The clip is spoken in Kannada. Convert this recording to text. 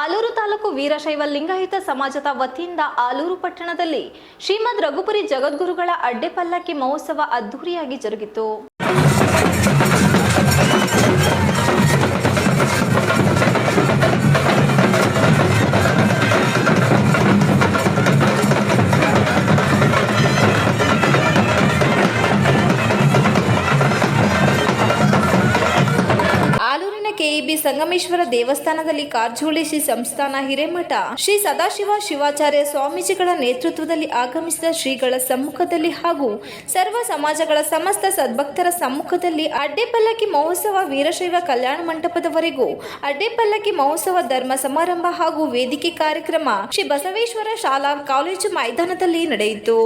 ಆಲೂರು ತಾಲೂಕು ವೀರಶೈವ ಲಿಂಗಾಯತ ಸಮಾಜದ ವತಿಯಿಂದ ಆಲೂರು ಪಟ್ಟಣದಲ್ಲಿ ಶ್ರೀಮದ್ ರಘುಪುರಿ ಜಗದ್ಗುರುಗಳ ಅಡ್ಡೆ ಪಲ್ಲಕ್ಕಿ ಮಹೋತ್ಸವ ಅದ್ದೂರಿಯಾಗಿ ಜರುಗಿತು. ಕೆಇಬಿ ಸಂಗಮೇಶ್ವರ ದೇವಸ್ಥಾನದಲ್ಲಿ ಕಾರ್ಜೋಳಿ ಶ್ರೀ ಸಂಸ್ಥಾನ ಹಿರೇಮಠ. ಶ್ರೀ ಸದಾಶಿವ ಶಿವಾಚಾರ್ಯ ಸ್ವಾಮೀಜಿಗಳ ನೇತೃತ್ವದಲ್ಲಿ ಆಗಮಿಸಿದ ಶ್ರೀಗಳ ಸಮ್ಮುಖದಲ್ಲಿ ಹಾಗೂ ಸರ್ವ ಸಮಾಜಗಳ ಸಮಸ್ತ ಸದ್ಭಕ್ತರ ಸಮ್ಮುಖದಲ್ಲಿ ಅಡ್ಡೆ ಪಲ್ಲಕ್ಕಿ ಮಹೋತ್ಸವ ವೀರಶೈವ ಕಲ್ಯಾಣ ಮಂಟಪದವರೆಗೂ ಅಡ್ಡೆ ಪಲ್ಲಕ್ಕಿ ಮಹೋತ್ಸವ ಧರ್ಮ ಸಮಾರಂಭ ಹಾಗೂ ವೇದಿಕೆ ಕಾರ್ಯಕ್ರಮ ಶ್ರೀ ಬಸವೇಶ್ವರ ಶಾಲಾ ಕಾಲೇಜು ಮೈದಾನದಲ್ಲಿ ನಡೆಯಿತು.